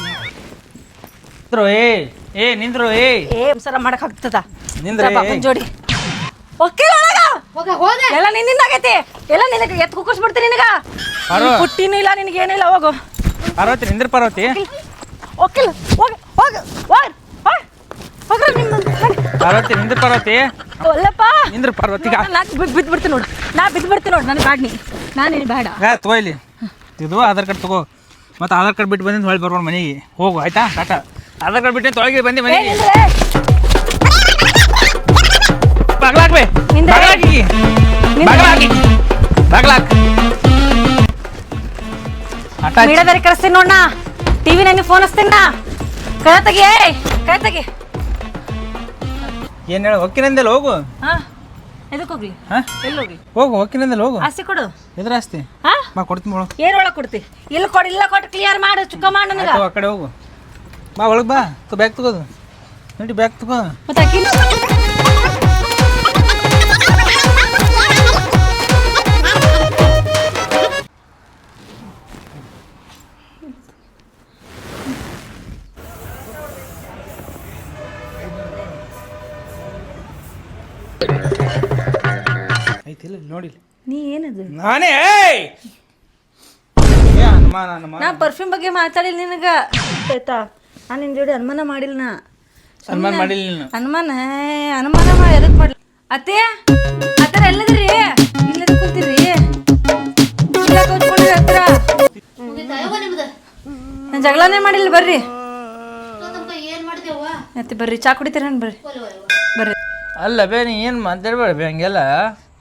ನಿಂದ್ರು ಏ ಏ ನಿಂದ್ರು ಏ. ಏ ಸರ ಮಾಡಕ್ ಆಗ್ತದ. ನಿಂದ್ರೆ ಪಾಪನ್ ಜೋಡಿ. ಓಕೆ ಒಳಗ? ಹೋಗ ಹೋಗ. ಎಲ್ಲ ನಿನ್ನಿಂದ ಆಗೈತಿ. ಎಲ್ಲ ನಿನಗೆ ಎತ್ತು ಕುಕ್ಕಸ್ ಬಿಡ್ತೀನಿ ನಿನಗ. ಪಾರ್ವ. ಪುಟ್ಟಿನೂ ಇಲ್ಲ ನಿನಗೆ ಏನಿಲ್ಲ ಹೋಗು. ಪಾರ್ವತಿ ನಿಂದ್ರ ಪಾರ್ವತಿ. ಓಕಿಲ್ಲ ಹೋಗ ಹೋಗ ಹೋಗ್ ಹೋಗ್. ಹೋಗ್ರಿ ನಿಮ್ಮ ಪಾರ್ವತಿ ನಿಂದ್ರ ಪಾರ್ವತಿ. ಒಲ್ಲಪ್ಪ ನಿಂದ್ರ ಪಾರ್ವತಿ ನಾ ಬಿದ್ದು ಬಿಡ್ತೀನಿ ನೋಡು. ನಾ ಬಿದ್ದು ಬಿಡ್ತೀನಿ ನೋಡು ನನಗೆ ಬ್ಯಾಡ್ ನೀ ನಾನು ಬೇಡ. ಹಾ ತಗೋ ಇಲ್ಲಿ. ಇದು ಆಧಾರ್ ಕಾರ್ಡ್ ತಗೋ. ಮತ್ತೆ ಆಧಾರ್ ಕಾರ್ಡ್ ಬಿಟ್ಟು ಬಂದಿಂದ ಹೊಳ್ಳಿ ಬರ್ಬೋದು ಮನೆಗೆ. ಹೋಗು ಆಯ್ತಾ? ಟಾಟಾ. ಆಧಾರ್ ಕಾರ್ಡ್ ಬಿಟ್ಟು ತೊಳಗೆ ಬಂದು ಮನೆಗೆ. ಬಾಗ್ಲಾಕ್ಬೇ. ಬಾಗ್ಲಾಕಿ. ಬಾಗ್ಲಾಕಿ. ಬಾಗ್ಲಾಕ್. ಮೀಡಿಯಾದಾರಿ ಕಳಿಸ್ತೀನಿ ನೋಡ್ನ ಟಿವಿ ನನಗೆ ಫೋನ್ ಹಚ್ತೀನಿ ಕೈ ತೆಗಿ ಕೈ ತೆಗಿ ಏನ್ ಹೇಳು ಹೊಕ್ಕಿನಂದೆಲ್ಲ ಹೋಗು. ಹಾ ಎದಕ್ಕೆ ಹೋಗ್ಲಿ? ಹಾ? ಎಲ್ಲಿ ಹೋಗ್ಲಿ ಹೋಗು ಹೊಕ್ಕಿನಂದೆಲ್ಲ ಹೋಗು. ಆಸ್ತಿ ಕೊಡು. ಎದ್ರ ಆಸ್ತಿ. ಹಾ? ಬಾ ಕೊಡ್ತೀನಿ ಬಿಡು. ಏನ್ ಒಳಗೆ ಕೊಡ್ತಿ? ಇಲ್ಲಿ ಕೊಡು ಇಲ್ಲ ಕೊಟ್ಟು ಕ್ಲಿಯರ್ ಮಾಡು ಚುಕ್ಕ ಮಾಡು ನನಗೆ. ಆ ಕಡೆ ಹೋಗು. ಬಾ ಒಳಗೆ ಬಾ. ತು ಬ್ಯಾಗ್ ತಗೋದು. ನೋಡಿ ಬ್ಯಾಗ್ ತಗೋ. ಮತ್ತೆ ಐತಿಲ್ಲ ನೋಡಿ ನೀ ಏನದು? ನಾನೇ ಏಯ್! ಏ ನಾ ಪರ್ಫ್ಯೂಮ್ ಬಗ್ಗೆ ಮಾತಾಡಿಲ್ಲ ನಿನಗ. ಆಯ್ತಾ? ನಾ ನಿನ್ನ ಜೋಡಿ ಅನುಮಾನ ಮಾಡಿಲ್ಲ ನಾ ಸನ್ಮಾನ ಮಾಡಿಲ್ಲ ನೀನು. ಅನುಮಾನ ಅನುಮಾನ ಮಾಡಿ ಎದಕ್ ಮಾಡ್ಲಿ? ಅತ್ತೆ ಆತರ ಎಲ್ಲದ್ರಿ? ಇಲ್ಲ ಕೂತಿರಿ ಇಲ್ಲ ಕೂತ್ಕೊಂಡ್ರಿ ಹತ್ರ. ನಾನು ಜಗಳನೇ ಮಾಡಿಲ್ಲ ಬರ್ರಿ. ಅತ್ತೆ ಬರ್ರಿ ಚಾ ಕುಡಿತೀರ ಬರ್ರಿ ಬರ್ರಿ? ಅಲ್ಲ ಬೇ ನೀ ಏನು ಮಾತಾಡ್ಬೇಡ ಬೇ ಹಂಗೆಲ್ಲ.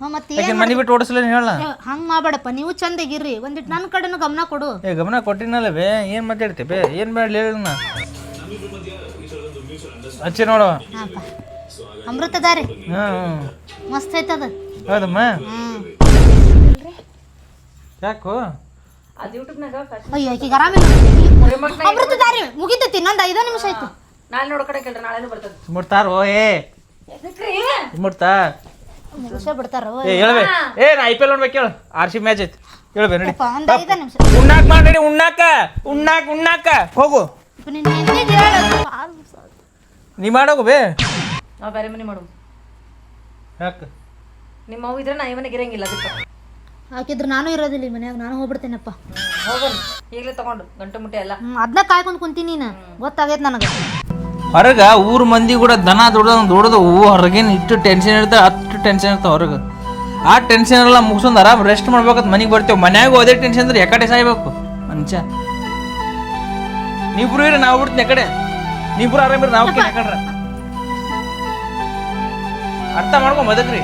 ಹಾ ಮತ್ತೆ ಮನೆ ಬಿಟ್ಟು ಓಡಿಸ್ಲ ಹೇಳ? ಹಂಗೆ ಮಾಡಬೇಡಪ್ಪ ನೀವು ಚಂದಾಗಿರ್ರಿ. ಒಂದಿಟ್ಟು ನನ್ನ ಕಡೆನೂ ಗಮನ ಕೊಡು. ಏ ಗಮನ ಕೊಟ್ಟಿನಲ್ಲ ಬೇ ಏನು ಮಾತಾಡ್ತಿ ಬೇ? ಏನು ಮಾಡಲಿ ಹೇಳಿ ಅಚ್ಚಿ ಹಚ್ಚಿ ನೋಡು. ಅಮೃತ ಅಮೃತದಾರಿ ಹಾಂ ಮಸ್ತ್ ಐತದ ಹೌದಮ್ಮ? ಹ್ಮ್. ಯಾಕೋ? ಅದು ಯೂಟ್ಯೂಬ್ನಾಗ ಅಯ್ಯೋ ಆಕಿಗೆ ಆರಾಮಿಲ್ಲ ಅಮೃತದಾರಿ ಮುಗಿತೈತಿ ನಂದು ಐದು ನಿಮಿಷ ಆಯ್ತು. ನಾಳೆ ನೋಡ್ಕಡೆ ಕೇಳ್ರಿ ನಾಳೆನೂ ಬರ್ತದೆ. ಮುಟ್ತಾರೋ ಏ. ಮುಟ್ತಾ ಮುಗಿಸೇ ಬಿಡ್ತಾರ? ಏ ಹೇಳ್ಬೇ. ಏ ನಾ ಐ ಪಿ ಎಲ್ ನೋಡ್ಬೇಕು ಹೇಳು ಆರ್ ಸಿ ಮ್ಯಾಚ್ ಐತಿ. ಹೇಳ್ಬೇ ನಡಿ. ಒಂದು ಐದು ನಿಮಿಷ. ಉಣ್ಣಾಕ್ ಮಾಡಿ ಉಣ್ಣಾಕ ಉಣ್ಣಾಕ ಉಣ್ಣಾಕ. ಹೋಗು. ಹೇಳು. ನೀ ಮಾಡೋಗು ಬೇ. ನಾವು ಬೇರೆ ಮನೆ ಮಾಡು ಯಾಕೆ? ನಿಮ್ಮ ಅವು ಇದ್ರೆ ನಾ ಇವನಿಗೆ ಇರಂಗಿಲ್ಲ ಅದಕ್ಕೆ. ಹಾಕಿದ್ರೆ ನಾನು ಇರೋದಿಲ್ಲ ಈ ಮನ್ಯಾಗ ನಾನು ಹೋಗ್ಬಿಡ್ತೇನಪ್ಪ. ಹೋಗೋಣ ಈಗಲೇ ತಗೊಂಡು ಗಂಟು ಮುಟ್ಟೆ ಎಲ್ಲ. ಹ್ಮ್ ಅದನ್ನ ಕಾಯ್ಕೊಂಡು ಕುಂತೀನಿ ನೀನು. ಗೊತ್ತಾಗೈತೆ ನನಗೆ. ಹೊರಗ ಊರ ಮಂದಿ ಕೂಡ ದನ ದುಡ್ದ ದುಡ್ದು ಹೊರಗೇನು ಇಟ್ಟು ಟೆನ್ಷನ್ ಇರ್ತವೆ, ಅಷ್ಟು ಟೆನ್ಷನ್ ಇರ್ತಾವ ಹೊರಗೆ. ಆ ಟೆನ್ಷನ್ ಎಲ್ಲ ಮುಗಿಸ್ಕೊಂಡು ಆರಾಮ್ ರೆಸ್ಟ್ ಮಾಡ್ಬೇಕಂತ ಮನೆಗೆ ಬರ್ತೇವೆ. ಮನ್ಯಾಗ ಅದೇ ಟೆನ್ಷನ್ ಅಂದ್ರೆ ಯಾಕಡೆ ಸಾಯ್ಬೇಕು, ಮನುಷ್ಯ. ನೀಬ್ರು ಇರ, ನಾವು ಬಿಡ್ತೀನಿ ಯಾಕಡೆ ನೀಬ್ರು ಆರಾಮಿರ ನಾವು ಅರ್ಥ ಬದಕ್ರಿ.